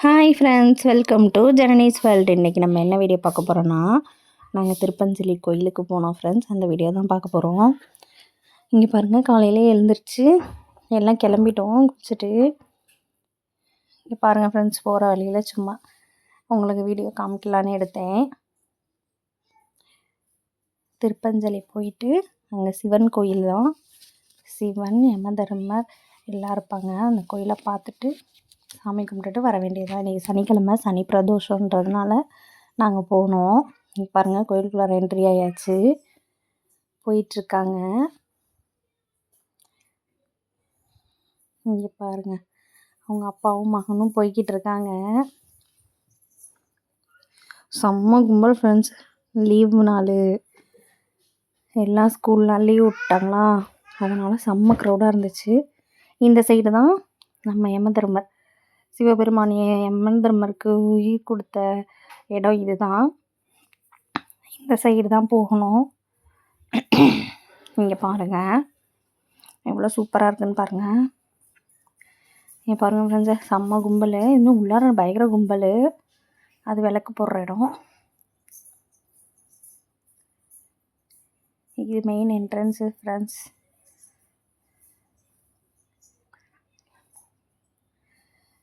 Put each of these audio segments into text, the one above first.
Hi friends welcome to Janani's world இன்றைக்கி நம்ம என்ன வீடியோ பார்க்க போகிறோன்னா நாங்கள் திருப்பஞ்சலி கோயிலுக்கு போனோம் ஃப்ரெண்ட்ஸ் அந்த வீடியோ தான் பார்க்க போகிறோம் இங்கே பாருங்கள் காலையிலே எழுந்திரிச்சு எல்லாம் கிளம்பிட்டோம் குளிச்சுட்டு. இங்கே பாருங்கள் ஃப்ரெண்ட்ஸ் போகிற வழியில் சும்மா உங்களுக்கு வீடியோ காமிக்கலான்னு எடுத்தேன். திருப்பஞ்சலி போயிட்டு அங்கே சிவன் கோயில் தான். சிவன் யமதர்மர் எல்லாம் இருப்பாங்க. அந்த கோயிலை பார்த்துட்டு சாமி கும்பிட்டுட்டு வர வேண்டியதாக இன்றைக்கி சனிக்கிழமை சனி பிரதோஷன்றதுனால நாங்கள் போனோம். இங்கே பாருங்கள் கோயிலுக்குள்ளே என்ட்ரி ஆயாச்சு. போயிட்டுருக்காங்க. இங்கே பாருங்கள் அவங்க அப்பாவும் மகனும் போய்கிட்டு இருக்காங்க செம்ம கும்பல் ஃப்ரெண்ட்ஸ் லீவு நாள். எல்லாம் ஸ்கூல்லாம் லீவ் விட்டாங்களா? அதனால் செம்ம க்ரௌடாக இருந்துச்சு. இந்த சைடு தான் நம்ம யமதர்மர் சிவபெருமான் யமதர்மருக்கு உயிர் கொடுத்த இடம் இது தான் இந்த சைடு தான் போகணும். இங்கே பாருங்கள் எவ்வளோ சூப்பராக இருக்குதுன்னு பாருங்கள் இங்கே பாருங்கள் ஃப்ரெண்ட்ஸு செம்ம கும்பல். இன்னும் உள்ளார பயங்கர கும்பல். அது விளக்கு போடுற இடம். இது மெயின் என்ட்ரன்ஸு ஃப்ரெண்ட்ஸ்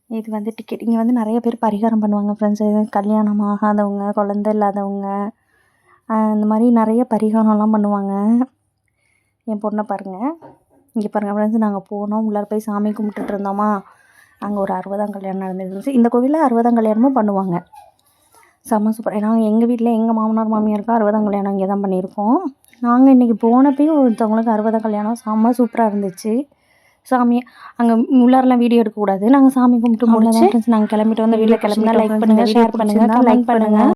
இது வந்து டிக்கெட் இங்கே வந்து நிறைய பேர் பரிகாரம் பண்ணுவாங்க ஃப்ரெண்ட்ஸ் கல்யாணம் ஆகாதவங்க குழந்த இல்லாதவங்க இந்த மாதிரி நிறைய பரிகாரம்லாம் பண்ணுவாங்க. என் பொண்ணை பாருங்கள் இங்கே பாருங்கள் ஃப்ரெண்ட்ஸ் நாங்கள் போனோம். உள்ளார போய் சாமி கும்பிட்டுட்டு இருந்தோமா? அங்கே ஒரு அறுபதாம் கல்யாணம் நடந்துருந்துச்சு. இந்த கோவிலில் அறுபதாம் கல்யாணமும் பண்ணுவாங்க. செம்ம சூப்பர் ஏன்னா எங்கள் வீட்டில் எங்கள் மாமனார் மாமியாருக்கும் அறுபதாம் கல்யாணம் இங்கே தான் பண்ணியிருக்கோம். நாங்கள் இன்றைக்கி போனப்பையும் ஒருத்தவங்களுக்கு அறுபதாம் கல்யாணம் செம்ம சூப்பராக இருந்துச்சு. சாமி அங்கே உள்ளாரெலாம் வீடியோ எடுக்கக்கூடாது. நாங்கள் சாமி கும்பிட்டு முடிச்சு நாங்கள் கிளம்பிட்டு வந்து வீடியோ கிளம்பினா லைக் பண்ணுங்கள் ஷேர் பண்ணுங்கள் கமெண்ட் பண்ணுங்கள்